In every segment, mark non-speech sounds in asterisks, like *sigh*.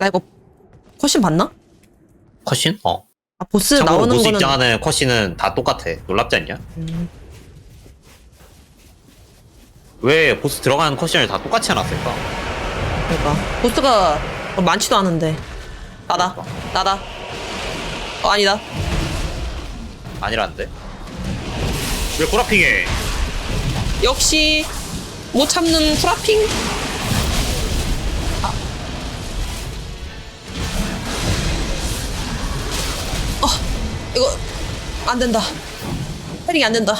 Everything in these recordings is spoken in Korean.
나 이거 컷신 봤나? 컷신? 어. 아 보스 참고로 나오는 보스 거는 입장하는 컷신은 다 똑같아. 놀랍지 않냐? 음, 왜 보스 들어가는 컷신을 다 똑같이 해놨을까? 그러니까 보스가 많지도 않은데 나다 나다 어 아니다 아니란데. 왜 구라핑해? 역시 못 참는 프라핑 이거 안 된다 패링이 안 된다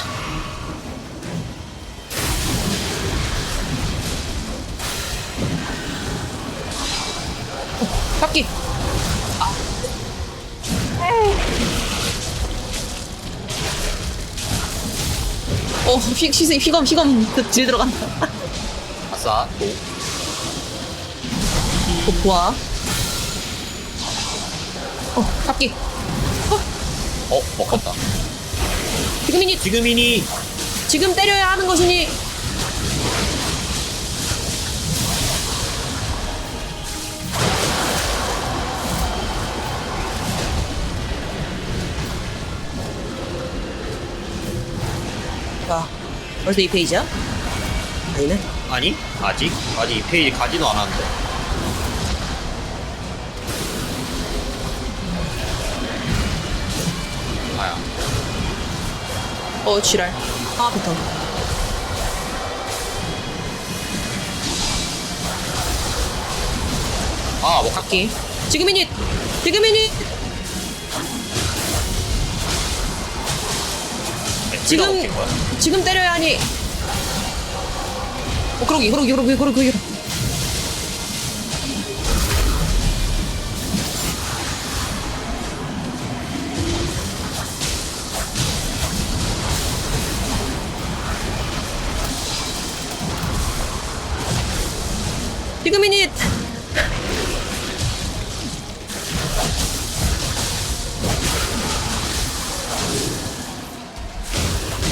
어, 바퀴 어, 휘, 휘, 휘검, 휘검, 그, 질 들어간다. 아싸. 또. 어, 좋아. 어, 잡기. 어, 먹혔다. 지금이니, 지금이니. 지금 때려야 하는 것이니. 자, 벌써 이 페이지야? 아니네. 아니? 아직? 아직 이 페이지 가지도 않았는데. 아야. 어, 지랄. 아, 배터. 아, 뭐, 잡기. 지금이니, 지금이니. 지금. 거야. 지금 때려야 하니. 어, 그러기, 그러기, 그러기, 그러기, 그러기.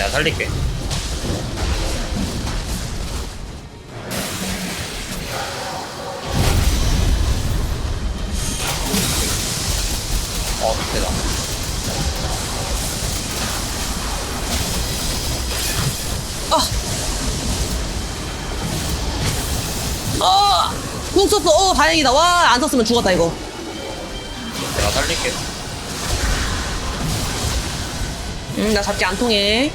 내가 살릴게. 어, 대다. 어! 궁 썼어. 어, 다행이다. 와, 안 썼으면 죽었다, 이거. 내가 살릴게. 응, 나 잡기 안 통해.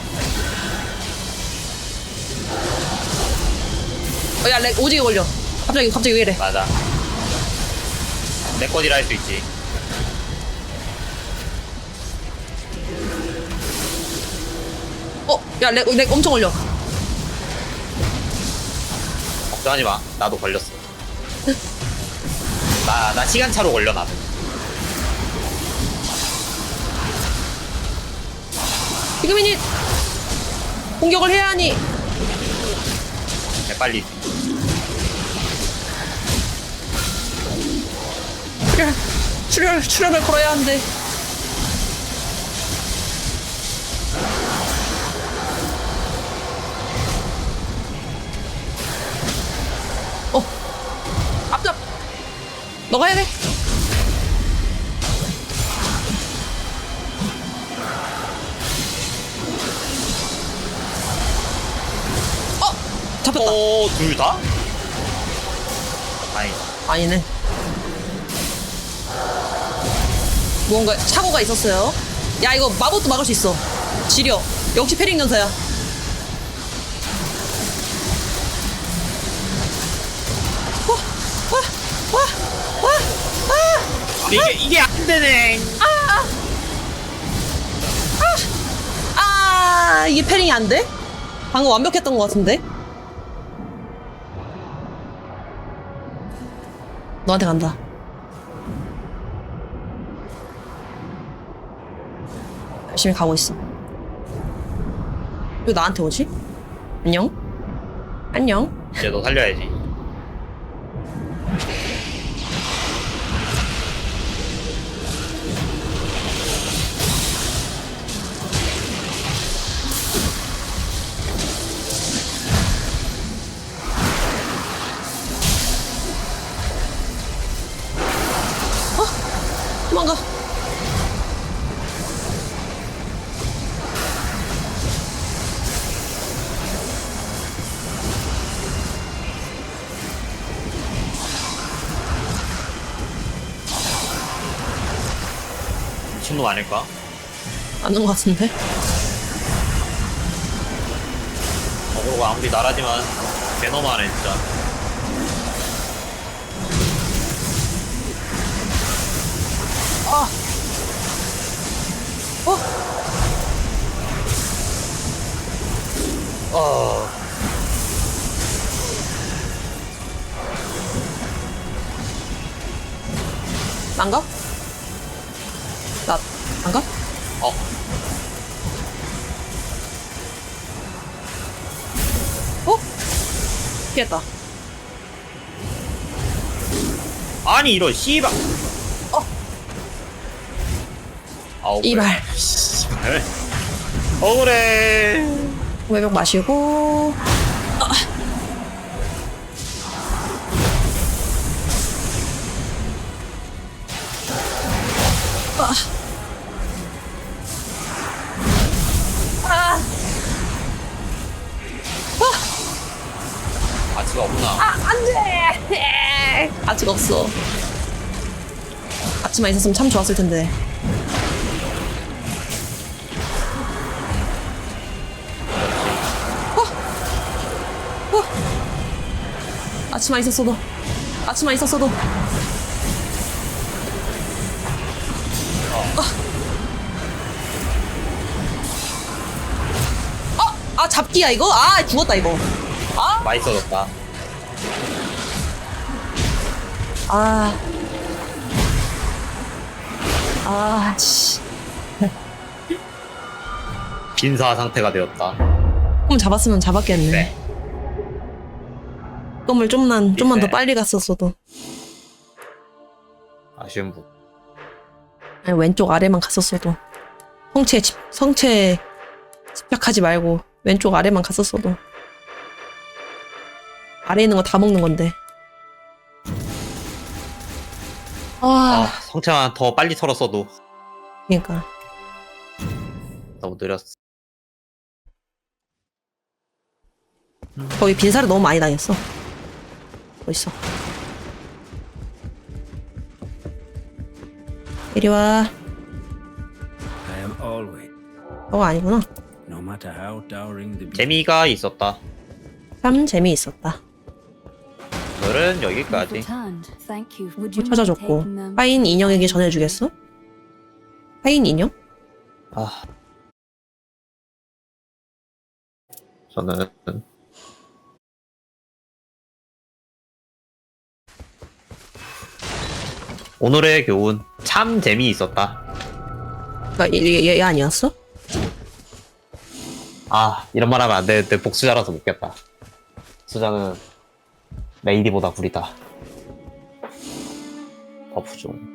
어, 야, 렉 오지게 걸려. 갑자기, 갑자기 왜 이래? 맞아. 내 거디라 할 수 있지. 어, 야, 렉, 렉 엄청 걸려. 걱정하지 마. 나도 걸렸어. 나, 나 시간차로 걸려, 나도. 지금이니 공격을 해야 하니. 네, 빨리. 출혈, 출혈, 출혈을 걸어야 하는데. 어, 앞잡. 너가 해야 돼. 어, 잡혔다. 어, 둘 다? 아니, 아니네. 무언가 사고가 있었어요. 야 이거 마법도 막을 수 있어. 지려. 역시 패링 연사야. 와, 와, 와, 와, 와. 이게, 이게 안 되네. 아, 이게 패링이 안 돼? 방금 완벽했던 것 같은데? 너한테 간다. 열심히 가고 있어. 왜 나한테 오지? 안녕? 안녕? 이제 너 살려야지. 미친놈 아닐까? 맞는 것 같은데? 어그로가 아무리 나라지만 개너무하네 진짜 어? 어... 난가? 나, 난가? 어... 어? 피했다. 아니 이런 씨발 어. 아우 이발. 씨발 억울해 외벽 마시고. 없어. 아침만 있었으면 참 좋았을 텐데. 어? 어? 아침만 있었어도. 아침만 있었어도. 어. 어? 아, 잡기야, 이거? 아, 죽었다, 이거. 아, 맛있어졌다 아. 아, 씨. 빈사 상태가 되었다 조금 잡았으면 잡았겠네. 네 껌을 좀만, 좀만 더 네. 빨리 갔었어도. 아쉬운 부 아니, 왼쪽 아래만 갔었어도. 성체, 집, 성체 집착하지 말고, 왼쪽 아래만 갔었어도. 아래 있는 거 다 먹는 건데. 아 아, 성체만 더 빨리 털었어도 그니까. 너무 느렸어 거기 빈사를 너무 많이 당했어. 어딨어? 이리 와. I am always, 너가 아니구나. no matter how towering the 재미가 있었다 참 재미있었다. 오늘은 여기까지 못 찾아줬고. 파인 인형에게 전해주겠어? 파인 인형? 아 저는 오늘의 교훈 참 재미있었다 나 얘, 얘, 얘 아니었어? 아 이런 말 하면 안 되는데 복수자라서 못겠다 복수자는 레이디보다 구리다 버프 좀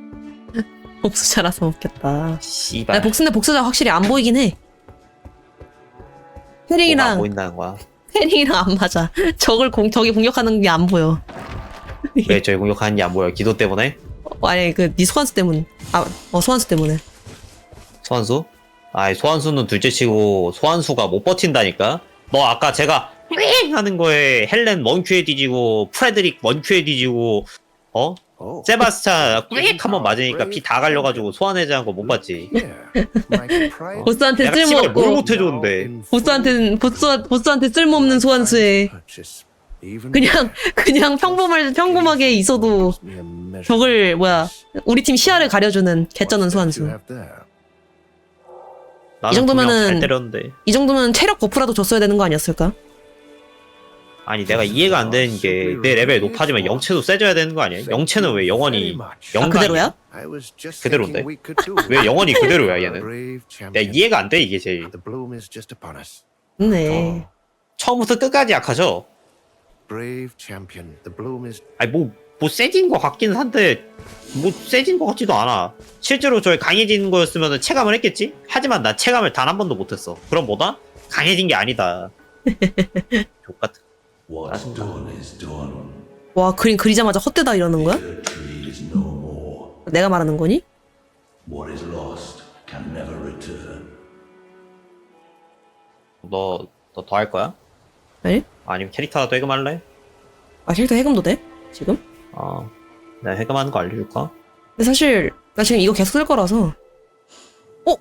복수자라서 웃겼다. 씨발 나 복수인데 복수자 확실히 안 보이긴 해. 뭐가 페링이랑 보인다는 거야 페링이랑 안 맞아. *laughs* 적을 공 적이 공격하는 게 안 보여. *laughs* 왜 저희 공격하는지 안 보여 기도 때문에 어, 아니 그네 소환수 때문. 아, 어 소환수 때문에. 소환수? 아이 소환수는 둘째 치고 소환수가 못 버틴다니까 너 아까 제가 윙 하는 거에 헬렌 원큐에 뒤지고 프레드릭 원큐에 뒤지고 어? Oh, 세바스찬 꾸익 한번 맞으니까 피 다 갈려가지고 소환해제 한 거 못 봤지. *laughs* 보스한테 내가 씨발 뭘 쓸모없고. 못해줬는데. 보스한테 보스 보스한테 쓸모없는 소환수에 그냥 *laughs* 그냥 평범할 평범하게 있어도 적을 뭐야 우리 팀 시야를 가려주는 개쩌는 소환수. 나는 이 정도면은- 분명 잘 때렸는데. 이 정도면 체력 버프라도 줬어야 되는 거 아니었을까? 아니 내가 이해가 안 되는 게 내 레벨 높아지면 영체도 세져야 되는 거 아니야? 영체는 왜 영원히 아 영광이 그대로야? 그대로인데? *laughs* 왜 영원히 그대로야 얘는 내가. 이해가 안 돼 이게 제일. 네. 처음부터 끝까지 약하죠? 아니 뭐, 뭐 세진 것 같긴 한데 뭐 세진 것 같지도 않아 실제로 저희 강해진 거였으면 체감을 했겠지? 하지만 난 체감을 단 한 번도 못했어 그럼 뭐다? 강해진 게 아니다 *laughs* 족같은 What's done is done. 와 그림 그리자마자 헛되다 이러는 거야? There is no more. 내가 말하는 거니? What is lost can never return. 너 너 더 할 거야? 아니? 아니면 캐릭터라도 해금할래? 아 캐릭터 해금도 돼? 지금? 어 내가 해금하는 거 알려줄까? 근데 사실 나 지금 이거 계속 쓸 거라서 어?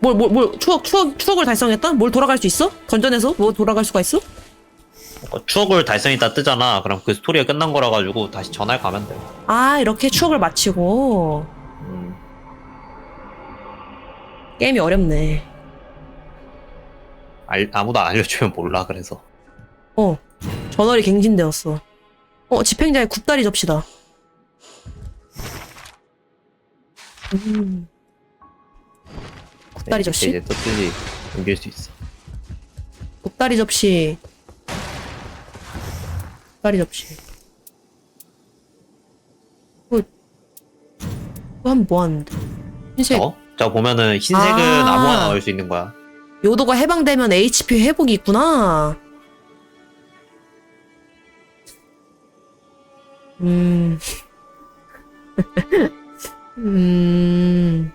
뭘 뭘 뭘 추억 추억 추억을 달성했다? 뭘 돌아갈 수 있어? 던전에서 뭐 돌아갈 수가 있어? 어, 추억을 달성했다 뜨잖아. 그럼 그 스토리가 끝난 거라 가지고 다시 전화를 가면 돼. 아 이렇게 추억을 마치고. 음, 게임이 어렵네. 알, 아무도 안 알려주면 몰라 그래서. 어 전월이 갱신되었어. 어 집행자의 굽다리 접시다. 음. 굽다리 접시? 이제 또 뜨지 옮길 수 있어. 굽다리 접시 굽다리 접시. 이거 이거 하면 뭐하는데? 흰색. 어? 저 보면은 흰색은 아. 아. 무거나 넣을 수 있는 거야. 요도가 해방되면 HP 회복이 있구나. 음. *laughs* 음.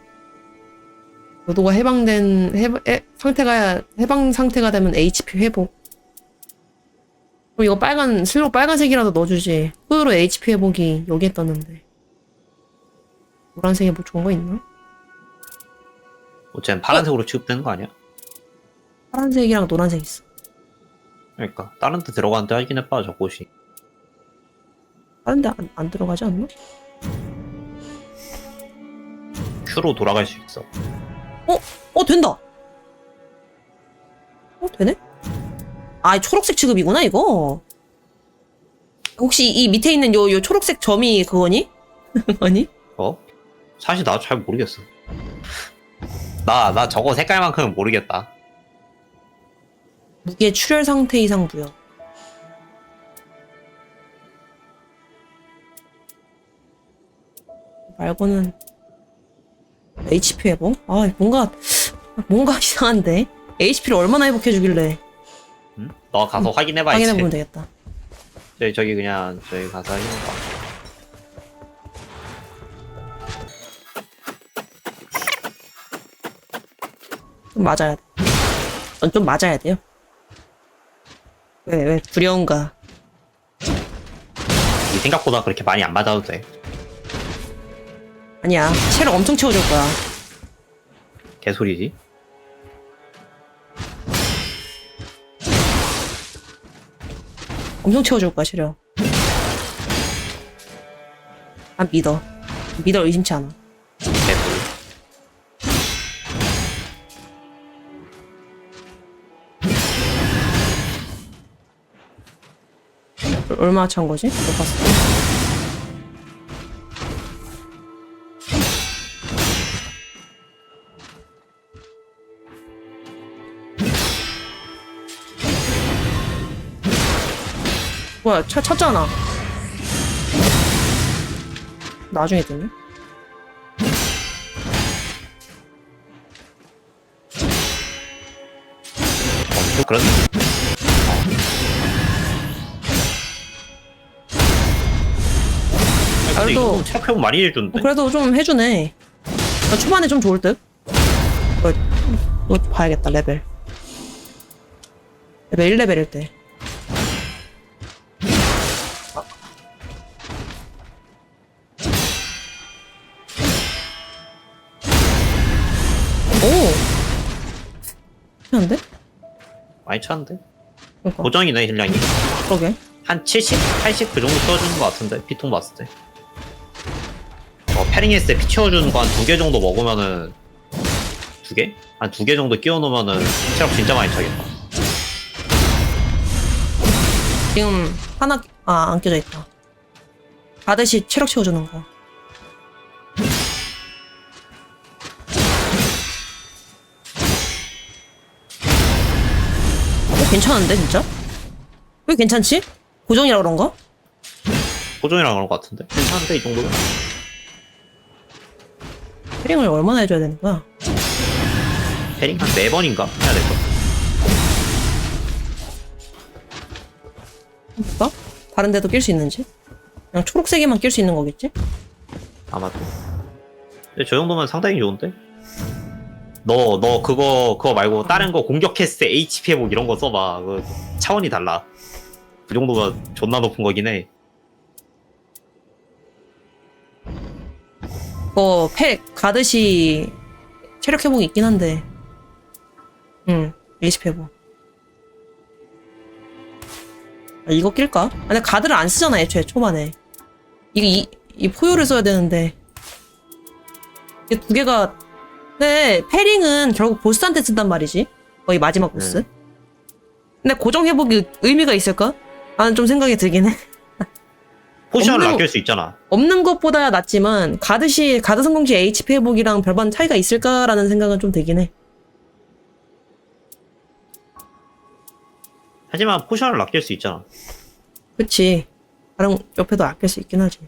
요도가 해방된 해, 해- 상태가 해방 상태가 되면 HP 회복 그럼 이거 빨간 슬로 빨간색이라도 넣어주지 후유로 HP 회복이 여기에 떴는데 노란색에 뭐 좋은 거 있나? 어쨌든 파란색으로 취급되는 거 아니야? 파란색이랑 노란색 있어 그러니까 다른 데 들어가는데 하긴 해봐 저 곳이 다른 데 안, 안 들어가지 않나? Q로 돌아갈 수 있어 어 된다 어 되네? 아이 초록색 취급이구나 이거 혹시 이 밑에 있는 요, 요 초록색 점이 그거니? *laughs* 아니? 어? 사실 나도 잘 모르겠어 나 나 저거 색깔만큼은 모르겠다 무게 출혈 상태 이상 부여 말고는 HP 회복? 아 뭔가 뭔가 *laughs* 이상한데 HP를 얼마나 회복해 주길래 응? 너 가서 확인해봐 이제 확인해 보면 되겠다 저기, 저기 그냥 저기 가서 확인해봐 좀 맞아야 돼. 넌좀 맞아야 돼요. 왜, 왜, 두려운가? 이 생각보다 그렇게 많이 안 맞아도 돼 아니야. 체력 엄청 채워줄 거야. 개소리지 엄청 채워줄 거야, 체력. 난 믿어. 믿어 의심치 않아. 얼마 찬 거지? 못 봤어. 뭐야, 차 찾잖아. 나중에. 어, 또 그런 아, 근데 그래도- 이거 체력 회복 많이 해주는데? 어, 그래도 좀 해주네. 나 초반에 좀 좋을 듯. 이거, 이거 봐야겠다, 레벨. 레벨 1레벨일 때. 괜찮은데? 많이 차는데? 그러니까. 고정이네 힐량이 그러게. 한 70, 80 그 정도 채워주는 것 같은데 피통 봤을 때 어, 패링 했을 때 피 채워주는 거 한 두 개 정도 먹으면은 두 개? 한 두 개 정도 끼워 놓으면은 체력 진짜 많이 차겠다 지금 하나, 아, 안 껴져 있다. 바듯이 체력 채워주는 거. 괜찮은데, 진짜? 왜 괜찮지? 고정이라 그런가? 고정이랑 그런 것 같은데 괜찮은데 이 정도면 패링을 얼마나 해줘야 되는 거야? 패링 한네 번인가 해야 될 거야 볼까? 다른 데도 낄 수 있는지? 그냥 초록색에만 낄 수 있는 거겠지? 아마도 근데 저 정도면 상당히 좋은데? 너, 너 그거, 그거 말고 다른 거 공격했을 때 HP 회복 이런 거 써봐. 그 차원이 달라. 그 정도면 존나 높은 거긴 해. 그거 팩 가듯이 체력 회복이 있긴 한데. 응, HP 회복. 아, 이거 낄까? 아, 근데 가드를 안 쓰잖아, 애초에 초반에. 이게 이, 이 포효를 써야 되는데. 이게 두 개가. 근데 패링은 결국 보스한테 쓴단 말이지. 거의 마지막 보스. 근데 고정 회복이 의미가 있을까? 나는 좀 생각이 들긴 해. *laughs* 포션을 없는- 아낄 수 있잖아. 없는 것보다 낫지만 가드시 가드 성공 시 HP 회복이랑 별반 차이가 있을까라는 생각은 좀 들긴 해. 하지만 포션을 아낄 수 있잖아. 그치. 다른 옆에도 아낄 수 있긴 하지.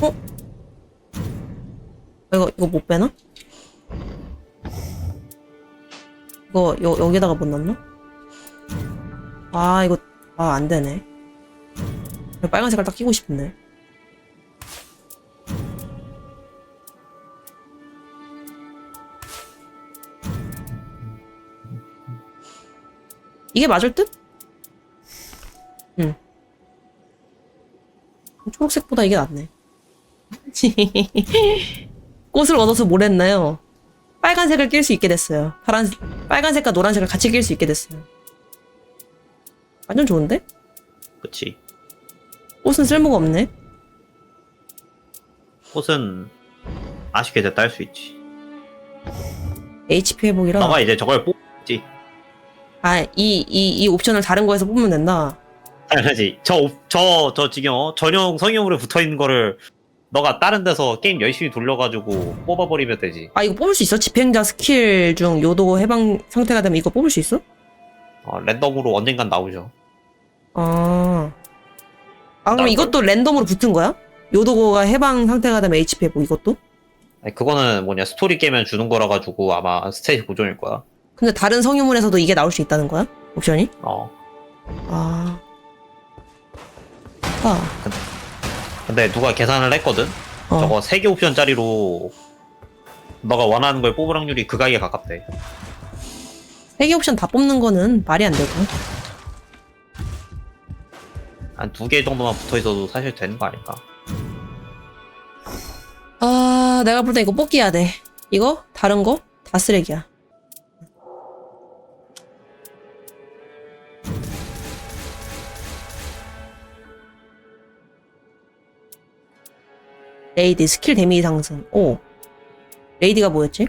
어? 아, 이거 이거 못 빼나? 이거 여, 여기다가 못 넣나? 아 이거 아 안 되네. 빨간 색깔 딱 끼고 싶은데. 이게 맞을 듯? 응. 초록색보다 이게 낫네. *laughs* 꽃을 얻어서 뭘 했나요? 빨간색을 낄 수 있게 됐어요. 파란, 빨간색과 노란색을 같이 낄 수 있게 됐어요. 완전 좋은데? 그치. 꽃은 쓸모가 없네. 꽃은 아쉽게 됐다 할 수 있지. HP 회복이라. 너가 이제 저걸 뽑지. 아, 이, 이, 이 옵션을 다른 거에서 뽑으면 된다. 당연하지. 저, 옵- 저, 저 지금 어? 전용 성형으로 붙어 있는 거를 너가 다른 데서 게임 열심히 돌려가지고 뽑아버리면 되지. 아, 이거 뽑을 수 있어? 집행자 스킬 중 요도 해방 상태가 되면 이거 뽑을 수 있어? 어, 랜덤으로 언젠간 나오죠. 아. 아, 그럼? 이것도 랜덤으로 붙은 거야? 요도가 해방 상태가 되면 HP 회복 이것도? 아니, 그거는 뭐냐 스토리 깨면 주는 거라 가지고 아마 스테이지 고정일 거야. 근데 다른 성유물에서도 이게 나올 수 있다는 거야? 옵션이? 어. 아. 아. 근데 누가 계산을 했거든. 어. 저거 3개 옵션짜리로 너가 원하는 걸 뽑을 확률이 극악에 가깝대. 세개 옵션 다 뽑는 거는 말이 안 되고. 한 두 개 정도만 붙어 있어도 사실 되는 거 아닐까? 아, 내가 볼 때 이거 뽑기 해야 돼. 이거? 다른 거? 다 쓰레기야. 레이디 스킬 데미지 상승. 오. 레이디가 뭐였지?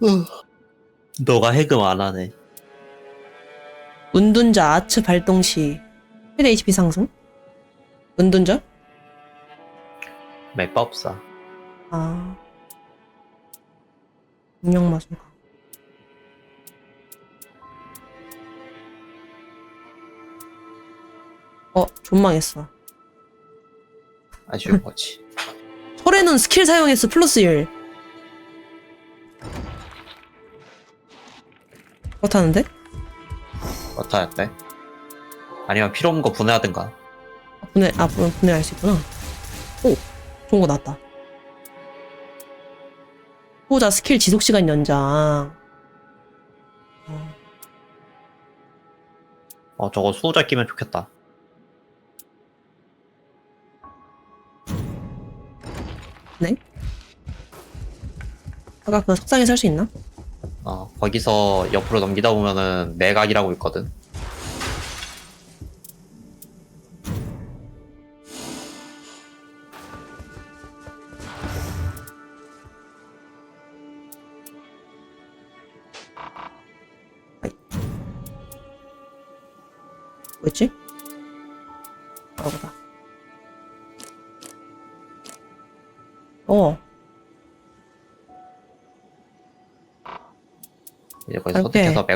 *sighs* 너가 해금 안 하네. 운둔자 아츠 발동 시 최대 HP 상승? 운둔자? 맥법사. 아. 운영 마술가. 어, 존망했어. 아쉬운 거지. 설에는 스킬 사용했어, 플러스 1. 그렇다는데? 어떻게 할때? 아니면 필요 없는 거 분해하든가. 아, 분해, 아, 분- 분해할 수 있구나. 오, 좋은 거 나왔다. 후보자 스킬 지속 시간 연장. 어, 저거 수호자 끼면 좋겠다. 네? 아까 그 석상에 살수 있나? 어, 거기서 옆으로 넘기다 보면은 내각이라고 있거든.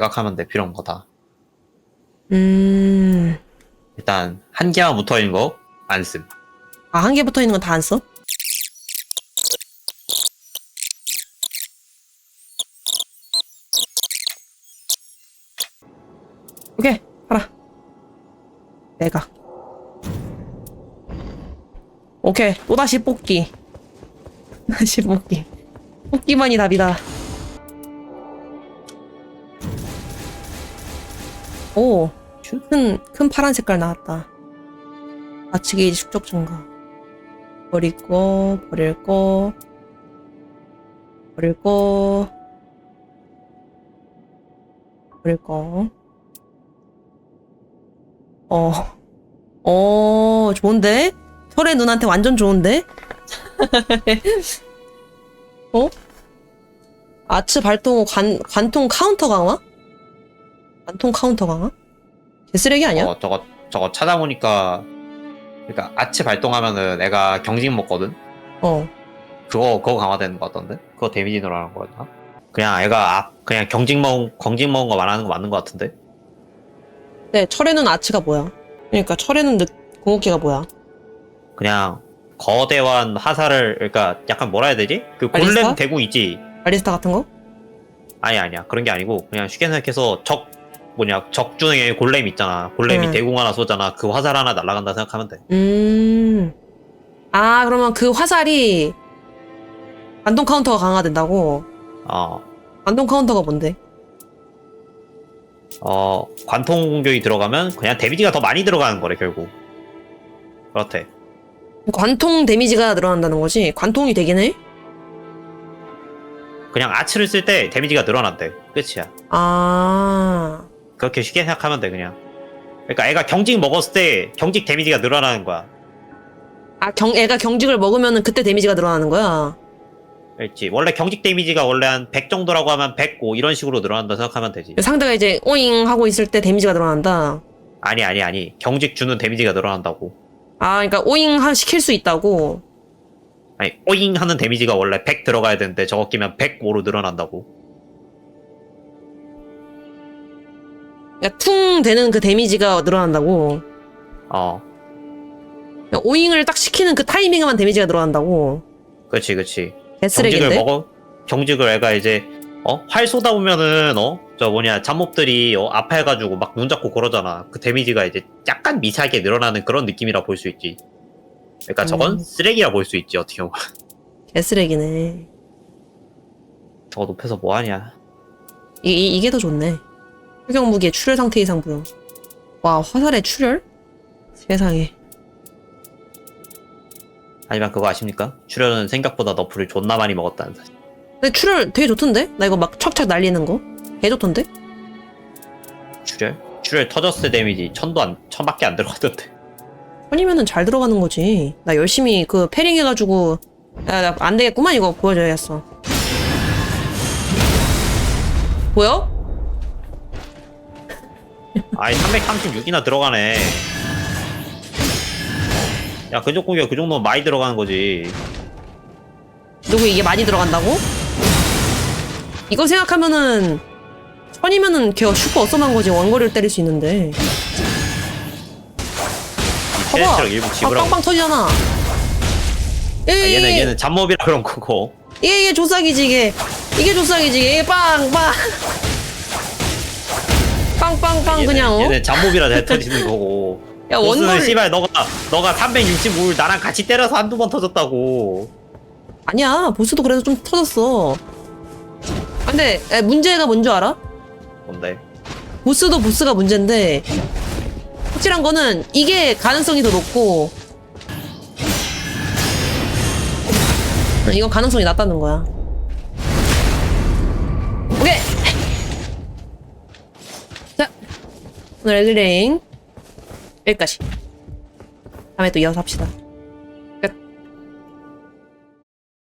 매각하면 돼. 필요 없는 거다. 음, 일단 한 개만 붙어 있는 거안 씀. 아, 한 개 붙어 있는 건 다 안 써? 오케이, 팔아. 내가. 오케이, 또다시 뽑기. *laughs* 다시 뽑기. 뽑기만이 답이다. 오, 큰, 큰 파란 색깔 나왔다. 게이지 축적 증가. 버릴 거, 버릴 거, 버릴 거, 버릴 거. 어, 어, 좋은데? 설의 눈한테 완전 좋은데? *laughs* 어? 아츠 발동 관, 관통 카운터 강화? 관통 카운터 강화? 개 쓰레기 아니야? 어, 저거 저거 찾아보니까 그러니까 아치 발동하면은 애가 경직 먹거든. 어. 그거 그거 강화되는 거 같던데? 그거 데미지 늘어나는 거였나? 그냥 애가 아, 그냥 경직 먹은 경직 먹은 거 말하는 거 맞는 거 같은데? 네, 철의 눈 아츠가 뭐야? 그러니까 눈 느- 궁극기가 뭐야? 그냥 거대한 화살을 그러니까 약간 뭐라 해야 되지? 그? 골렘 대궁 있지? 알리스타 같은 거? 아니 아니야 그런 게 아니고 그냥 쉽게 생각해서 적 뭐냐 적 중에 골렘 있잖아 골렘이 음. 대궁 하나 쏘잖아 그 화살 하나 날아간다 생각하면 돼 음. 아, 그러면 그 화살이 관통 카운터가 강화된다고? 어, 관통 카운터가 뭔데? 어 관통 공격이 들어가면 그냥 데미지가 더 많이 들어가는 거래 결국 그렇대 관통 데미지가 늘어난다는 거지? 관통이 되긴 해? 그냥 아츠를 쓸 때 데미지가 늘어난대 끝이야 아. 그렇게 쉽게 생각하면 돼 그냥. 그러니까 애가 경직 먹었을 때 경직 데미지가 늘어나는 거야. 아, 경, 애가 경직을 먹으면 그때 데미지가 늘어나는 거야? 그렇지. 원래 경직 데미지가 원래 한 100 정도라고 하면 105 이런 식으로 늘어난다 생각하면 되지. 상대가 이제 오잉 하고 있을 때 데미지가 늘어난다. 아니 아니 아니. 경직 주는 데미지가 늘어난다고. 아, 그러니까 오잉 하 시킬 수 있다고. 아니 오잉 하는 데미지가 원래 100 들어가야 되는데 저거 끼면 105로 늘어난다고 그러니까 퉁 되는 그 데미지가 늘어난다고. 어 그러니까 오잉을 딱 시키는 그 타이밍에만 데미지가 늘어난다고. 그치 그치 경직을 개쓰레기인데? 먹어 경직을 애가 이제 어 활 쏘다 보면은 어 저 뭐냐 잡몹들이 어 아파해가지고 막 눈 잡고 그러잖아 그 데미지가 이제 약간 미세하게 늘어나는 그런 느낌이라 볼 수 있지 그러니까 저건 음. 쓰레기라 볼 수 있지 어떻게 보면 *laughs* 개쓰레기네. 저거 높여서 뭐하냐 이, 이, 이게 더 좋네. 수경 무기의 출혈 상태 이상 부여. 와, 화살의 출혈? 세상에. 하지만 그거 아십니까? 출혈은 생각보다 너프를 존나 많이 먹었다는 사실 근데 출혈 되게 좋던데? 나 이거 막 척척 날리는 거? 개 좋던데? 출혈? 출혈 터졌을 때 데미지 천도 안 천밖에 안 들어가던데 아니면은 잘 들어가는 거지. 나 열심히 그 패링 해가지고 야, 나 안 되겠구만 이거 보여줘야겠어. 보여? 아이 336이나 들어가네 야 근접 공격 그 정도면 많이 들어가는 거지 누구 이게 많이 들어간다고? 이거 생각하면은 천이면은 걔 슈퍼 어썸한 거지 원거리를 때릴 수 있는데. 봐봐. 일부 아, 집으라고 빵빵 터지잖아. 예, 아, 예, 얘는 예. 얘는 잡몹이라 그런 거고 이게 이게 조싹이지 이게 이게 조싹이지 이게 빵빵 빵빵빵 그냥 어? 얘는 잡몹이라 잘 터지는 거고. *laughs* 야 보스는 원거리 씨발 너가 너가 365를 나랑 같이 때려서 한두 번 터졌다고. 아니야 보스도 그래도 좀 터졌어. 근데 에, 문제가 뭔 줄 알아? 뭔데? 보스도 보스가 문제인데 확실한 거는 이게 가능성이 더 높고 이건 가능성이 낮다는 거야 오늘 엘리레인 여기까지. 다음에 또 이어서 합시다